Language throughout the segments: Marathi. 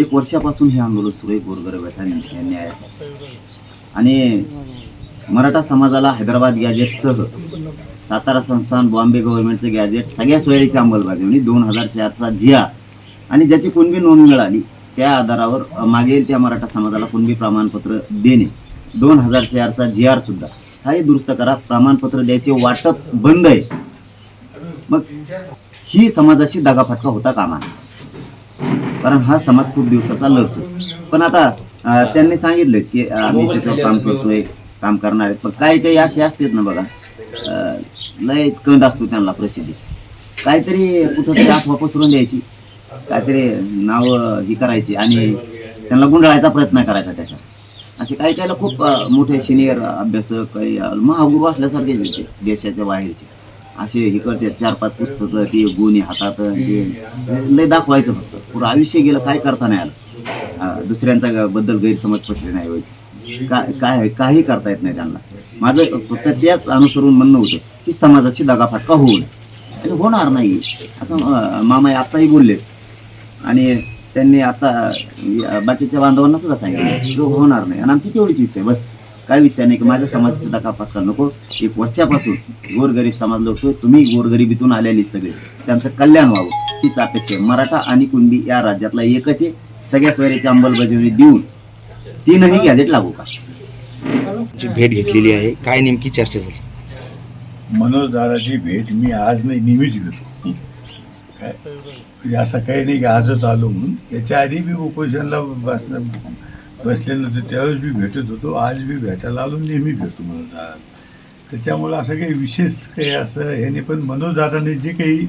एक वर्षापासून हे आंदोलन सुरू आहे गोरगर न्यायासाठी आणि मराठा समाजाला हैदराबाद गॅजेटसह सातारा संस्थान बॉम्बे गव्हर्नमेंटचं गॅजेट सगळ्या सोयरीची अंमलबजावणी दोन हजार चारचा जिया आणि ज्याची कुणबी नोंद मिळाली त्या आधारावर मागेल त्या मराठा समाजाला कुणबी प्रमाणपत्र देणे. दोन हजार चारचा जी आर सुद्धा. हाही दुरुस्त करा प्रमाणपत्र द्यायचे वाटप बंद आहे. मग ही समाजाशी दगाफटका होता कामा नये. कारण हा समाज खूप दिवसाचा लढतो. पण आता त्यांनी सांगितलेच की आम्ही त्याच्यावर काम करतोय काम करणार आहेत. पण काही काही असे असतात ना बघा लयच कंड असतो त्यांना प्रसिद्धी. काहीतरी कुठंतरी अफवा पसरून द्यायची. काहीतरी नाव ही करायची आणि त्यांना गुंडाळायचा प्रयत्न करायचा त्याच्यात असे काही काहीला खूप मोठे सिनियर अभ्यासक काही महागुरू असल्यासारखे ते देशाच्या बाहेरचे. असे हे करते चार पाच पुस्तकं ते गुन्हे हातात ते लय दाखवायचं फक्त. पुरं आयुष्य गेलं काय करता नाही आलं. दुसऱ्यांचा बद्दल गैरसमज पसरे नाही व्हायचे. काय काय काही करता येत नाही त्यांना. माझं फक्त त्याच अनुसरून म्हणणं होतं की समाजाची दगाफटका होऊ नये? आणि होणार नाही. असं मामा आत्ताही बोलले. आणि त्यांनी आता बाकीच्या बांधवांना सुद्धा सांगितलं. होणार नाही. आणि आमची तेवढीच इच्छा आहे बस. काय इच्छा नाही की माझ्या समाजाची दगाफटका नको. एक वर्षापासून गोरगरीब समाज लढतोय तुम्ही गोरगरिबीतून आलेली सगळे. त्यांचं कल्याण व्हावं हीच अपेक्षा आहे. मराठा आणि कुणबी या राज्यातला एकच आहे. सगळ्या सोयऱ्याची अंमलबजावणी देऊन तीनही गॅजेट लागू का भेट घेतलेली आहे काय नेमकी चर्चा झाली? मनोज दादाची भेट मी आज नाही नेहमीच घेतो. काय? म्हणजे असं काही नाही की आजच आलो म्हणून. याच्या आधी मी उपोषणला बसणं बसले नव्हते त्यावेळेस मी भेटत होतो आज मी भेटायला आलो नेहमी भेटतो मनोज त्याच्यामुळं असं काही विशेष काही असं ह्याने पण मनोजदादाने जे काही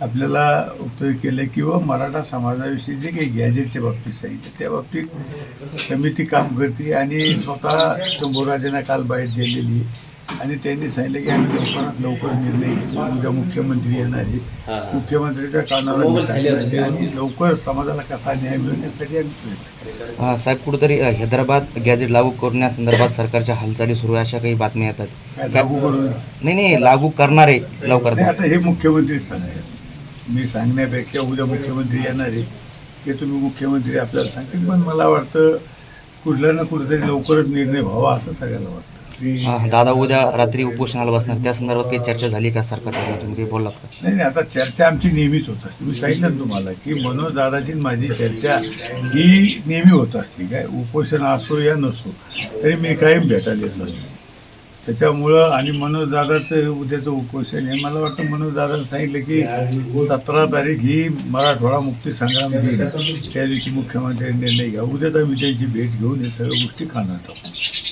आपल्याला उपयोग केलं किंवा मराठा समाजाविषयी जे काही गॅजेटच्या बाबतीत सांगितलं त्या बाबतीत समिती काम करते आणि स्वतः शंभूराजांना काल बाहेर दिलेली आहे आणि त्यांनी सांगितलं की आम्ही लवकरात लवकर निर्णय घेतो उद्या मुख्यमंत्री येणार आहे मुख्यमंत्र्यांच्या कानावर आणि लवकर समाजाला कसा न्याय मिळेल यासाठी आम्ही प्रयत्न साहेब कुठेतरी हैदराबाद गॅजेट लागू करण्यासंदर्भात सरकारच्या हालचाली सुरू आहे अशा काही बातम्या येतात? लागू करून नाही नाही लागू करणार आहे लवकर आता हे मुख्यमंत्रीच सांगतात मी सांगण्यापेक्षा उद्या मुख्यमंत्री येणार आहे ते तुम्ही मुख्यमंत्री आपल्याला सांगतील पण मला वाटतं कुठल्या ना कुठेतरी लवकरच निर्णय व्हावा असं सगळ्यांना वाटतं. अं, दादा उद्या रात्री उपोषणाला बसणार. त्या संदर्भात काही चर्चा झाली का सरकारकडून? तुम्ही काही बोललात का? नाही नाही आता चर्चा आमची नेहमीच होत असते. मी सांगितलं तुम्हाला की मनोज दादाची माझी चर्चा ही नेहमी होत असते. काय? उपोषण असो या नसो तरी मी कायम भेटायला येत असतो. त्याच्यामुळं आणि मनोज दादाचं उद्याचं उपोषण आहे मला वाटतं मनोज दादानं सांगितलं की सतरा तारीख ही मराठवाडा मुक्ती संग्राम दिन त्या दिवशी मुख्यमंत्र्यांनी निर्णय घ्या उद्याच आम्ही त्यांची भेट घेऊन हे सगळ्या गोष्टी खाणार आहोत.